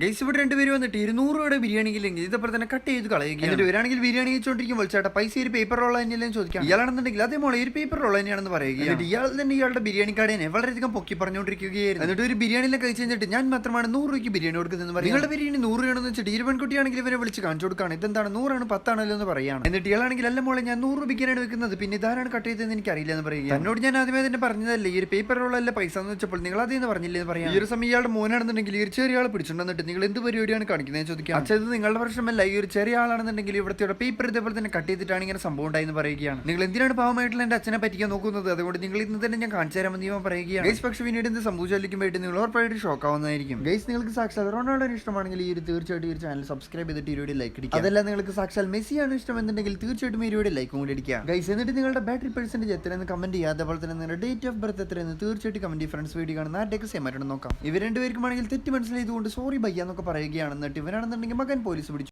Guys ഇവിടെ രണ്ടുപേരും വന്നിട്ട് ഇരുന്നൂറ് രൂപയുടെ ബിരിയാണി ഇല്ലെങ്കിൽ ഇതപ്പോൾ തന്നെ കട്ട് ചെയ്ത് കളയുക എന്നിട്ട് ഇവരാണെങ്കിൽ ബിരിയാണി കഴിച്ചോണ്ടിരിക്കുമ്പോൾ ചേട്ടാ പൈസ ഒരു പേപ്പർ റോൾ തന്നെയല്ലേ ചോദിക്കാം ഇയാളാണെന്നുണ്ടെങ്കിൽ അതേ മോളെ ഒരു പേപ്പർ റോൾ തന്നെയാണെന്ന് പറയുക എന്നിട്ട് ഇയാൾ തന്നെ ഇയാളുടെ ബിരിയാണി കടേനെ വളരെയധികം പൊക്കി പറഞ്ഞുകൊണ്ടിരിക്കുകയായിരുന്നു. എന്നിട്ട് ഒരു ബിരിയാണിയിലെ കഴിച്ച് കഴിഞ്ഞിട്ട് ഞാൻ മാത്രമാണ് നൂറ് രൂപയ്ക്ക് ബിരിയാണി കൊടുക്കുന്നത് പറയും നിങ്ങളുടെ ബിരിയാണി നൂറ് രൂപയാണെന്ന് വെച്ചിട്ട് ഈ കുട്ടിയാണെങ്കിൽ ഇവരെ വിളിച്ച് കാണിച്ചു കൊടുക്കുകയാണ്. ഇതെന്താണ്? നൂറാണ് പത്താണല്ലോ എന്ന് പറയാണ് എന്നിട്ട് ഇയാളാണെങ്കിൽ അല്ല മോളെ ഞാൻ നൂറ് രൂപയ്ക്കാണ് വെക്കുന്നത്. പിന്നെ ഇതാരാണ് കട്ട് ചെയ്തതെന്ന് എനിക്ക് അറിയില്ല എന്ന് പറയുക എന്നോട് ഞാൻ ആദ്യമേ തന്നെ പറഞ്ഞതല്ലേ ഈ ഒരു പേപ്പർ അല്ല പൈസ എന്ന് വെച്ചപ്പോൾ നിങ്ങൾ അതേന്ന് പറഞ്ഞില്ലേ എന്ന് പറയാം ഈ ഒരു സമയം ഇയാളുടെ മോനാണെന്നുണ്ടെങ്കിൽ ഈ ഒരു ചെറിയ ആൾ പിടിച്ചിട്ടുണ്ടെന്നിട്ട് നിങ്ങൾ എന്ത് പരിപാടിയാണ് കാണിക്കുന്നത്? ചോദിക്കാം. അച്ഛൻ ഇത് നിങ്ങളുടെ പ്രശ്നമല്ല. ഈ ഒരു ചെറിയ ആളാണെന്നുണ്ടെങ്കിൽ ഇവിടുത്തെ പേപ്പർ ഇതേപോലെ തന്നെ കട്ട് ചെയ്തിട്ടാണ് ഇങ്ങനെ സംഭവം ഉണ്ടായെന്ന് പറയുകയാണ്. നിങ്ങൾ എന്തിനാണ് പാവമായിട്ടുള്ള എന്റെ അച്ഛനെ പറ്റിക്കാൻ നോക്കുന്നത്? അതുകൊണ്ട് നിങ്ങൾ ഇന്ന് തന്നെ ഞാൻ കാണിച്ചു തരാമെന്ന് ഞാൻ പറയുകയാണ്. ഗൈസ് പക്ഷേ പിന്നീട് എന്ത് സംഭവിച്ചാലിരിക്കുമ്പോഴായിട്ട് നിങ്ങൾ ഉറപ്പായിട്ട് ഷോക്ക് ആവുന്നതായിരിക്കും. ഗൈസ് നിങ്ങൾക്ക് സാക്ഷാൽ റൊണാൾഡോ ഇഷ്ടമാണെങ്കിൽ ഈ ഒരു തീർച്ചയായിട്ടും ഈ ഒരു ചാനൽ സബ്സ്ക്രൈബ് ചെയ്തിട്ട് ഈ വീഡിയോ ലൈക്ക് അടിക്കുക അതെല്ലാം നിങ്ങൾക്ക് സാക്ഷാൽ മെസ്സിയാണ് ഇഷ്ടം എന്നുണ്ടെങ്കിൽ തീർച്ചയായിട്ടും ഈ വീഡിയോ ലൈക്കും കൂടി അടിക്കുക ഗൈസ് എന്നിട്ട് നിങ്ങളുടെ ബാറ്ററി പെർസെന്റേജ് എത്രയെന്ന് കമന്റ് ചെയ്യുക. അതേപോലെ തന്നെ നിങ്ങളുടെ ഡേറ്റ് ഓഫ് ബർത്ത് എത്രയെന്ന് തീർച്ചയായിട്ടും കമന്റ് ഫ്രണ്ട്സ് വീഡിയോ കാണുന്ന ആരുടെയൊക്കെ സെയിം ആയിട്ട് നോക്കാം. ഇവർ രണ്ടുപേർക്കുമാണെങ്കിൽ തെറ്റ് മനസ്സിലായതുകൊണ്ട് സോറി ബയ്യ എന്നൊക്കെ പറയുകയാണ്. എന്നിട്ട് ഇവരാണെന്നുണ്ടെങ്കിൽ മകൻ പോലീസ് പിടിച്ചു.